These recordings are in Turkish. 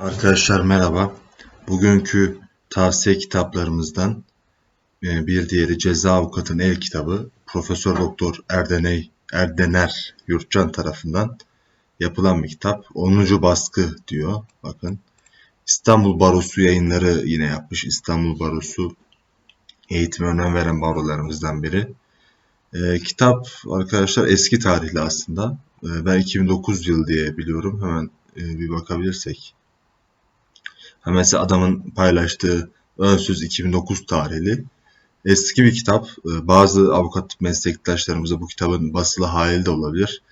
Arkadaşlar merhaba. Bugünkü tavsiye kitaplarımızdan e, bir diğeri Ceza Avukatın El kitabı Profesör Doktor Erdeney Erdener Yurtcan tarafından yapılan bir kitap. 10. baskı diyor. Bakın. İstanbul Barosu yayınları yine yapmış. İstanbul Barosu eğitime önem veren barolarımızdan biri. E, kitap arkadaşlar eski tarihli aslında. E, ben 2009 yıl diye biliyorum. Hemen e, bir bakabilirsek. Mesela adamın paylaştığı Önsüz 2009 tarihli. Eski bir kitap. Ee, Bazı avukat meslektaşlarımıza bu kitabın basılı hali de olabilir.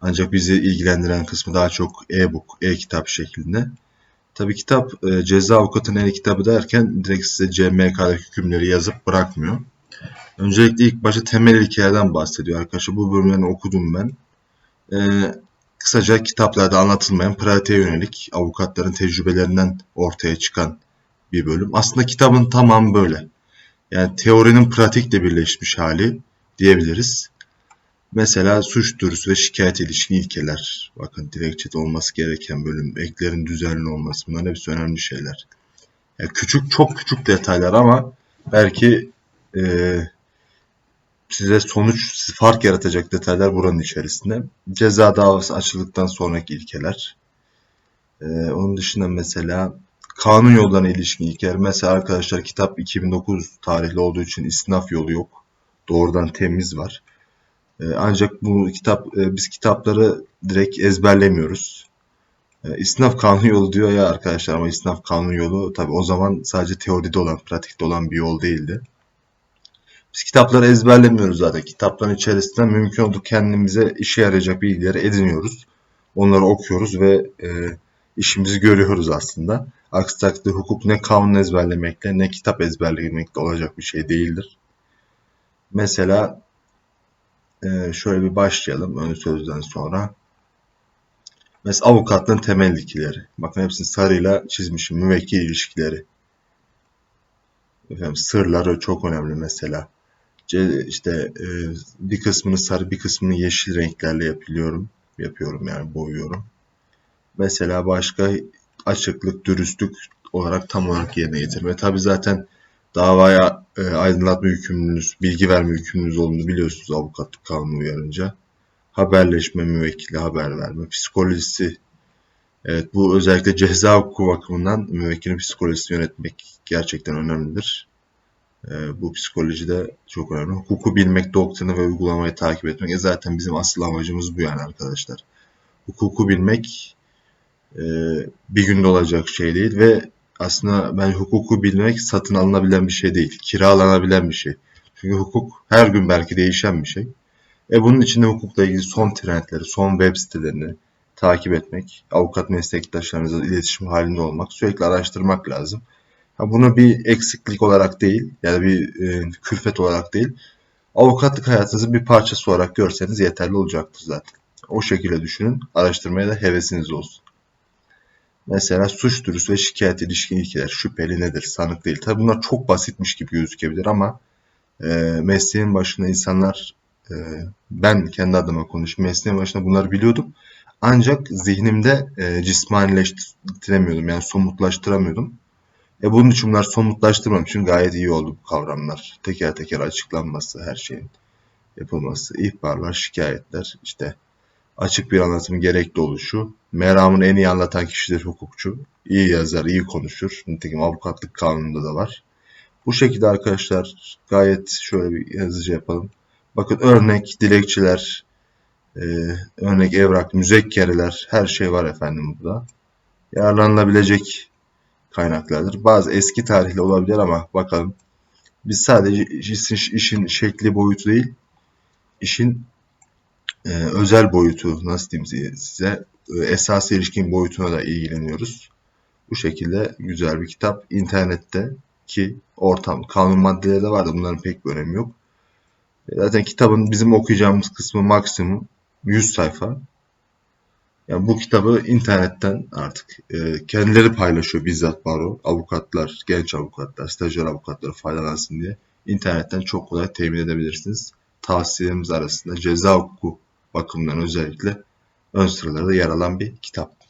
Ancak bizi ilgilendiren kısmı daha çok e-book, e-kitap şeklinde. Tabi kitap e, ceza avukatının el kitabı derken direkt size CMK'daki hükümleri yazıp bırakmıyor. Öncelikle ilk başta temel ilkelerden bahsediyor arkadaşlar. Bu bölümlerini okudum ben. Ee, kısaca kitaplarda anlatılmayan pratiğe yönelik avukatların tecrübelerinden ortaya çıkan bir bölüm. Aslında kitabın tamamı böyle. Yani teorinin pratikle birleşmiş hali diyebiliriz. Mesela suç duyurusu ve şikayet ilişkin ilkeler. Bakın dilekçede olması gereken bölüm, eklerin düzenli olması bunlar hepsi önemli şeyler. Yani küçük çok küçük detaylar ama belki e, size sonuç fark yaratacak detaylar buranın içerisinde. Ceza davası açıldıktan sonraki ilkeler. Ee, onun dışında mesela kanun yollarına ilişkin ilkeler. Mesela arkadaşlar kitap 2009 tarihli olduğu için isnaf yolu yok. Doğrudan temiz var. Ee, ancak bu kitap e, biz kitapları direkt ezberlemiyoruz. Ee, isnaf kanun yolu diyor ya arkadaşlar ama isnaf kanun yolu tabi o zaman sadece teoride olan, pratikte olan bir yol değildi. Biz kitapları ezberlemiyoruz zaten. Kitapların içerisinden mümkün olduğu kendimize işe yarayacak bilgileri ediniyoruz. Onları okuyoruz ve e, işimizi görüyoruz aslında. Aksi takdirde hukuk ne kanun ezberlemekle ne kitap ezberlemekle olacak bir şey değildir. Mesela e, şöyle bir başlayalım ön sözden sonra. Mesela avukatlığın temel ilkeleri. Bakın hepsini sarıyla çizmişim. Müvekkil ilişkileri. Efendim, sırları çok önemli mesela işte e, bir kısmını sarı bir kısmını yeşil renklerle yapıyorum. Yapıyorum yani boyuyorum. Mesela başka açıklık, dürüstlük olarak tam olarak yerine getirme. Tabi zaten davaya e, aydınlatma yükümlülüğünüz, bilgi verme yükümlülüğünüz olduğunu biliyorsunuz avukatlık kanunu uyarınca. Haberleşme, müvekkili haber verme, psikolojisi. Evet bu özellikle ceza hukuku bakımından müvekkilin psikolojisini yönetmek gerçekten önemlidir. E, bu psikolojide çok önemli. Hukuku bilmek, doktrini ve uygulamayı takip etmek. E zaten bizim asıl amacımız bu yani arkadaşlar. Hukuku bilmek e, bir günde olacak şey değil ve aslında ben hukuku bilmek satın alınabilen bir şey değil. Kiralanabilen bir şey. Çünkü hukuk her gün belki değişen bir şey. E bunun içinde hukukla ilgili son trendleri, son web sitelerini takip etmek, avukat meslektaşlarınızla iletişim halinde olmak, sürekli araştırmak lazım. Bunu bir eksiklik olarak değil, yani bir e, külfet olarak değil, avukatlık hayatınızın bir parçası olarak görseniz yeterli olacaktır zaten. O şekilde düşünün, araştırmaya da hevesiniz olsun. Mesela suç duyurusu ve şikayet ilişkin ilkeler. Şüpheli nedir, sanık değil. Tabi bunlar çok basitmiş gibi gözükebilir ama e, mesleğin başında insanlar, e, ben kendi adıma konuşayım, mesleğin başında bunları biliyordum. Ancak zihnimde e, cismanileştiremiyordum, yani somutlaştıramıyordum. E bunun için bunlar somutlaştırmam için gayet iyi oldu bu kavramlar. Teker teker açıklanması, her şeyin yapılması, ihbarlar, şikayetler, işte açık bir anlatım gerekli oluşu. Meramını en iyi anlatan kişidir hukukçu. İyi yazar, iyi konuşur. Nitekim avukatlık kanununda da var. Bu şekilde arkadaşlar gayet şöyle bir hızlıca yapalım. Bakın örnek dilekçiler, e, örnek evrak, müzekkereler her şey var efendim burada. Yararlanılabilecek kaynaklardır. Bazı eski tarihli olabilir ama bakalım. Biz sadece işin, işin şekli boyutu değil, işin e, özel boyutu nasıl diyeyim size e, esas ilişkin boyutuna da ilgileniyoruz. Bu şekilde güzel bir kitap. internette ki ortam, kanun maddeleri de vardı. Bunların pek bir önemi yok. Zaten kitabın bizim okuyacağımız kısmı maksimum 100 sayfa. Yani bu kitabı internetten artık e, kendileri paylaşıyor bizzat baro. Avukatlar, genç avukatlar, stajyer avukatları faydalansın diye. internetten çok kolay temin edebilirsiniz. Tavsiyelerimiz arasında ceza hukuku bakımından özellikle ön sıralarda yer alan bir kitap.